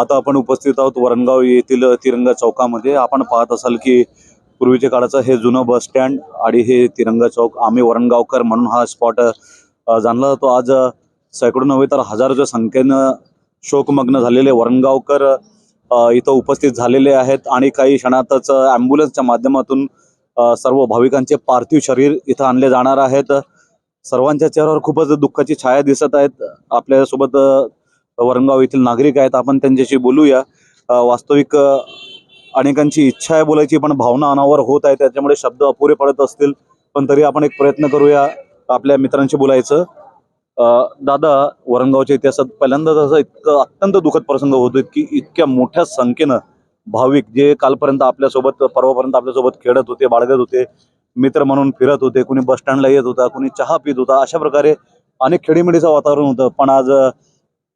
आता आपण उपस्थित आहोत वरणगाव येथील तिरंगा चौकामध्ये. आपण पाहत असाल की पूर्वीच्या काळाचं हे जुनं बस स्टँड आणि हे तिरंगा चौक आम्ही वरणगावकर म्हणून हा स्पॉट जाणला जातो. आज सैकडो नव्हे तर हजारोच्या संख्येनं शोकमग्न झालेले वरणगावकर इथं उपस्थित झालेले आहेत आणि काही क्षणातच ॲम्ब्युलन्सच्या माध्यमातून सर्व भाविकांचे पार्थिव शरीर इथं आणले जाणार आहेत. सर्वांच्या चेहऱ्यावर खूपच दुःखाची छाया दिसत आहेत. आपल्यासोबत वरणगाव येथील नागरिक आहेत. आपण त्यांच्याशी बोलूया. वास्तविक अनेकांची इच्छा आहे बोलायची पण भावना अनावर होत आहे. त्याच्यामुळे शब्द अपुरे पडत असतील. पण तरी आपण एक प्रयत्न करूया आपल्या मित्रांशी बोलायचं. दादा वरणगावच्या इतिहासात पहिल्यांदाच असा इतकं अत्यंत दुःखद प्रसंग होतो की इतक्या मोठ्या संख्येनं भाविक जे कालपर्यंत आपल्यासोबत परवापर्यंत आपल्यासोबत खेळत होते बाळगत होते मित्र म्हणून फिरत होते कुणी बस स्टँडला येत होता कुणी चहा पित होता अशा प्रकारे अनेक खेडीमेडीचं वातावरण होतं. पण आज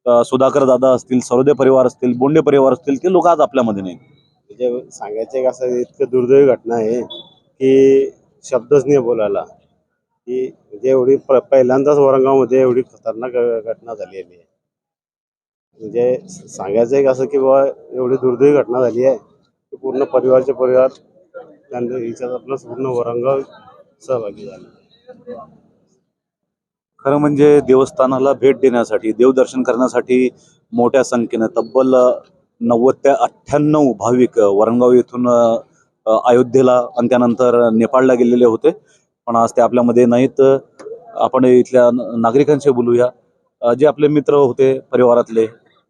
सुधाकर दादा असतील सरोदे परिवार असतील बोंडे परिवार असतील ते लोक आज आपल्यामध्ये नाही. म्हणजे सांगायचं एक असं इतकं दुर्दैवी घटना आहे की शब्दच नाही बोलायला. की म्हणजे एवढी पहिल्यांदाच औरंगाबादमध्ये एवढी खतरनाक घटना झालेली आहे. म्हणजे सांगायचं एक असं की बाबा एवढी दुर्दैवी घटना झाली आहे की पूर्ण परिवारचे परिवार त्यांच्या हिच्यात आपलं पूर्ण औरंगाबाद सहभागी झाले. खरं म्हणजे देवस्थानाला भेट देण्यासाठी देवदर्शन करण्यासाठी मोठ्या संख्येनं तब्बल नव्वद ते अठ्ठ्याण्णव भाविक अ, वरणगाव येथून अयोध्येला आणि त्यानंतर नेपाळला गेलेले होते. पण आज ते आपल्यामध्ये नाहीत. आपण इथल्या नागरिकांशी बोलूया. जे आपले मित्र होते परिवारातले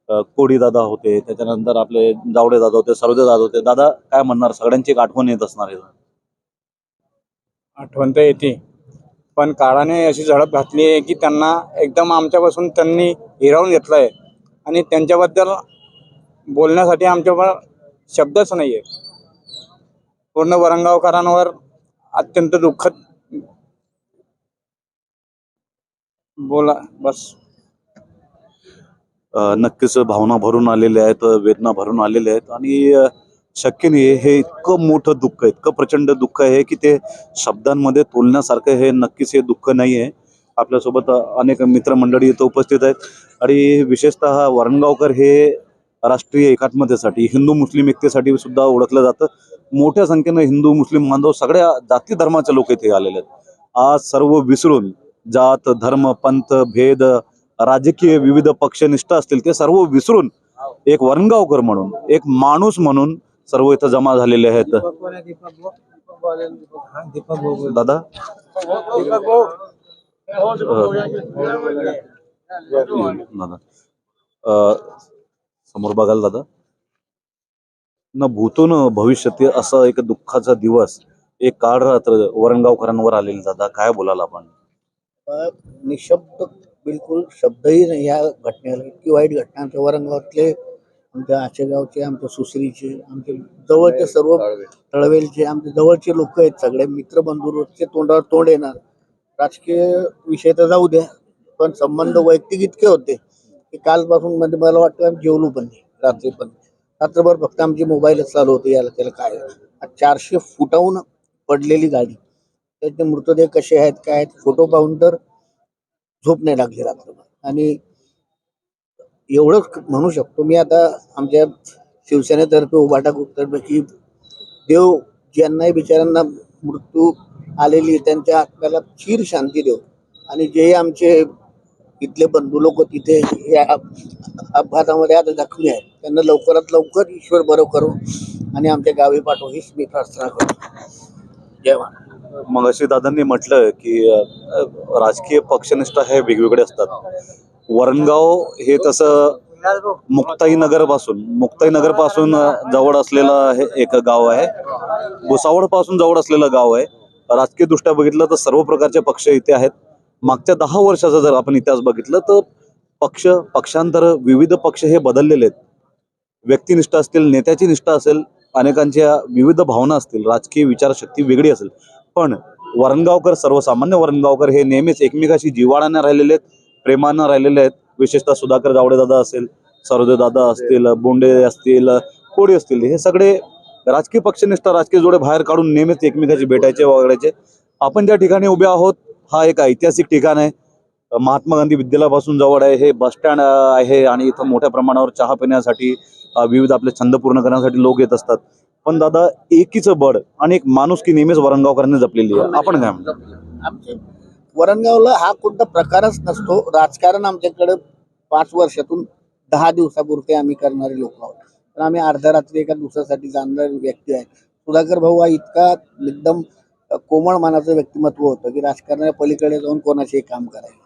अ, कोडी दादा होते त्याच्यानंतर आपले जावडे दादा होते सरोदे दादा होते. दादा काय म्हणणार? सगळ्यांची एक आठवण येत असणार आठवण तर येते. पण काळाने अशी झडप घातली आहे की त्यांना एकदम आमच्यापासून त्यांनी हिरावून घेतलं आहे. आणि त्यांच्याबद्दल बोलण्यासाठी आमच्याकडं शब्दच नाही आहे पूर्ण वरंगावकरांवर अत्यंत दुःखद बोला बस. नक्कीच भावना भरून आलेल्या आहेत वेदना भरून आलेल्या आहेत. आणि शक्य नाही हे इतकं मोठं दुःख आहे इतकं प्रचंड दुःख आहे की ते शब्दांमध्ये तोलण्यासारखं हे नक्कीच हे दुःख नाही आहे. आपल्यासोबत अनेक मित्रमंडळी इथं उपस्थित आहेत. आणि विशेषतः वरणगावकर हे राष्ट्रीय एकात्मतेसाठी हिंदू मुस्लिम एकतेसाठी सुद्धा ओळखलं जातं. मोठ्या संख्येनं हिंदू मुस्लिम बांधव सगळ्या जाती धर्माचे लोक इथे आलेले आहेत. आज सर्व विसरून जात धर्म पंथ भेद राजकीय विविध पक्षनिष्ठ असतील ते सर्व विसरून एक वरणगावकर म्हणून एक माणूस म्हणून सर्व इथं जमा झालेले आहेत. दादा? दादा. समोर बघाल दादा. न भूतून भविष्यात असं एक दुःखाचा दिवस एक काळ रात्र वरणगावकरांवर आलेला दादा. काय बोलाल आपण? निशब्द बिलकुल शब्दही नाही या घटनेला. इतकी वाईट घटना आमच्या वरंगावातले आमच्या आचेगावचे आमच्या सुसरीचे आमचे जवळचे सर्व तळवेलचे आमचे जवळचे लोक आहेत सगळे मित्रबंधू रोजचे तोंडावर तोंड येणार. राजकीय विषय तर जाऊ द्या पण संबंध वैयक्तिक इतके होते की कालपासून म्हणजे मला वाटतं आम्ही जेवलो पण नाही रात्री पण रात्रभर फक्त आमचे मोबाईलच चालू होते याला त्याला काय चारशे फुटाहून पडलेली गाडी. त्याचे मृतदेह कसे आहेत काय आहेत फोटो पाहून तर झोप नाही लागली रात्रभर. आणि एवढंच म्हणू शकतो मी आता आमच्या शिवसेनेतर्फे उभाटा ग्रुपतर्फे की देव ज्यांनाही बिचाऱ्यांना मृत्यू आलेली त्यांच्या आत्म्याला चीर शांती देव. आणि जे आमचे इथले बंधू लोक तिथे या अपघातामध्ये आता जखमी आहेत त्यांना लवकरात लवकर ईश्वर बरं करू आणि आमच्या गावी पाठव हीच मी प्रार्थना करतो. जय महाराज. मग दादांनी म्हटलं की राजकीय पक्षनिष्ठा हे वेगवेगळे असतात. वरणगाव हे तसं मुक्ताई नगरपासून मुक्ताई नगरपासून जवळ असलेलं हे एक गाव आहे. भुसावळपासून जवळ असलेलं गाव आहे. राजकीय दृष्ट्या बघितलं तर सर्व प्रकारचे पक्ष इथे आहेत. मागच्या दहा वर्षाचा जर आपण इतिहास बघितलं तर पक्ष पक्षांतर विविध पक्ष हे बदललेले आहेत. व्यक्तिनिष्ठ असतील नेत्याची निष्ठा असेल अनेकांच्या विविध भावना असतील राजकीय विचारशक्ती वेगळी असेल. पण वरणगावकर सर्वसामान्य वरणगावकर हे नेहमीच एकमेकाशी जिवाळाने राहिलेले आहेत. प्रेमानं राहिलेले आहेत. विशेषतः सुधाकर जावडे दादा असेल सरोदे दादा असतील बोंडे असतील कोडी असतील हे सगळे राजकीय पक्षनिष्ठ राजकीय जोडे बाहेर काढून नेहमीच एकमेकाशी भेटायचे वगैरेचे आपण ज्या ठिकाणी उभे आहोत हा एक ऐतिहासिक ठिकाण आहे. महात्मा गांधी विद्यालयापासून जवळ आहे. हे बस स्टँड आहे आणि इथं मोठ्या प्रमाणावर चहा पिण्यासाठी विविध आपले छंद पूर्ण करण्यासाठी लोक येत असतात. पण दादा एकीचं बड आणि एक माणूस की नेहमीच वरणगावकरांनी जपलेली आहे. आपण काय म्हणतो? वरणगावला हा कोणता प्रकारच नसतो. राजकारण आमच्याकडे पाच वर्षातून दहा दिवसापुरते आम्ही करणारे लोक आहोत. तर आम्ही अर्ध्या रात्री एका दिवसासाठी जाणणारे व्यक्ती आहे. सुधाकर भाऊ हा इतका एकदम कोमळ मानाचं व्यक्तिमत्व होतं की राजकारणाच्या पलीकडे जाऊन कोणाचेही काम करायचे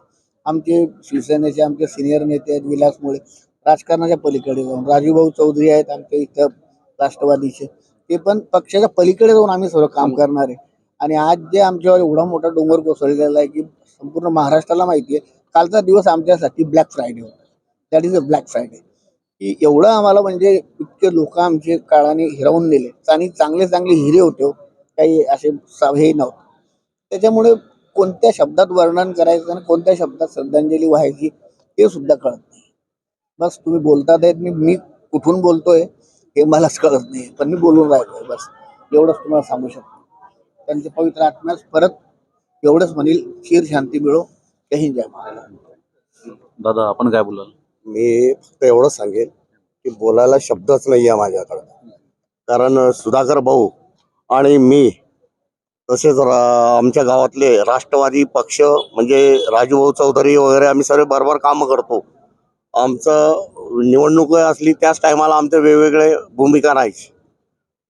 आमचे शिवसेनेचे आमचे सिनियर नेते आहेत विलास मुळे. राजकारणाच्या पलीकडे जाऊन राजूभाऊ चौधरी आहेत आमच्या इथं राष्ट्रवादीचे. ते पण पक्षाच्या पलीकडे जाऊन आम्ही सर्व काम करणार. आहे आणि आज जे आमच्यावर एवढा मोठा डोंगर कोसळलेला आहे की संपूर्ण महाराष्ट्राला माहिती आहे कालचा दिवस आमच्यासाठी ब्लॅक फ्रायडे होता. That is a black Friday की एवढं आम्हाला म्हणजे इतके लोक आमचे काळाने हिरावून नेले. आणि चांगले चांगले हिरे होते हो. काही असे हे नव्हते. त्याच्यामुळे कोणत्या शब्दात वर्णन करायचं आणि कोणत्या शब्दात श्रद्धांजली व्हायची हे सुद्धा कळत नाही. बस तुम्ही बोलतात आहेत मी मी कुठून बोलतोय हे मलाच कळत नाही. पण मी बोलून राहिलोय बस. एवढंच तुम्हाला सांगू शकतो. त्यांच्या पवित्र आत्म्यास परत एवढंच म्हणील क्षीर शांती मिळो. जय हिंद जय महाराज. दादा आपण काय बोलाल? मी फक्त एवढंच सांगेन की बोलायला शब्दच नाही आहे माझ्याकडं. कारण सुधाकर भाऊ आणि मी तसेच आमच्या गावातले राष्ट्रवादी पक्ष म्हणजे राजूभाऊ चौधरी वगैरे आम्ही सर्व बरोबर कामं करतो. आमचं निवडणूक असली त्याच टायमाला आमचे वेगवेगळे भूमिका राहायची.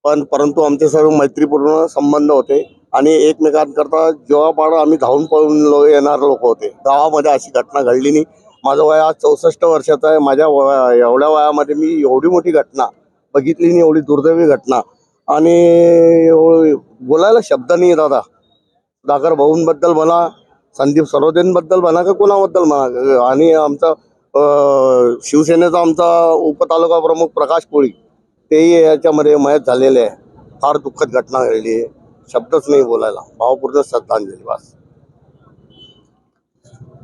पण परंतु आमचे सर्व मैत्रीपूर्ण संबंध होते आणि एकमेकांकरता जेव्हा पाड आम्ही धावून पळून लो- येणारे लोक होते. गावामध्ये अशी घटना घडली नाही. माझं वय आज चौसष्ट वर्षाचं आहे. माझ्या वया एवढ्या वयामध्ये मी एवढी मोठी घटना बघितली नाही एवढी दुर्दैवी घटना. आणि बोलायला शब्द नाही दादा. दागर भाऊंबद्दल म्हणा संदीप सरोदेंबद्दल म्हणा का कोणाबद्दल म्हणा आणि आमचा शिवसेनेचा आमचा उपतालुका प्रमुख प्रकाश कोळी. तेही याच्यामध्ये मयत झालेले आहे. फार दुःखद घटना घडली आहे. शब्दच नाही बोलायला. भावपूर्ण श्रद्धांजली वास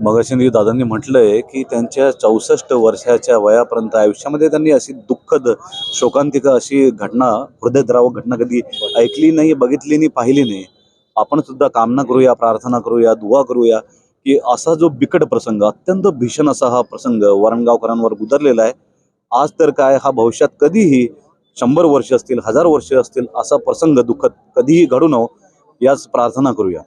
मगाशी दादांनी म्हटलंय की त्यांच्या चौसष्ट वर्षाच्या वयापर्यंत आयुष्यामध्ये त्यांनी अशी दुःखद शोकांतिका अशी घटना हृदयद्रावक घटना कधी ऐकली नाही बघितली नाही पाहिली नाही. आपण सुद्धा कामना करूया प्रार्थना करूया दुवा करूया की असा जो बिकट प्रसंग अत्यंत भीषण असा हा प्रसंग वरणगावकरांवर गुदरलेला आहे. आज तर काय हा भविष्यात कधीही शंभर वर्ष असतील हजार वर्ष असतील असा प्रसंग दुःखद कधीही घडू नव याच प्रार्थना करूया.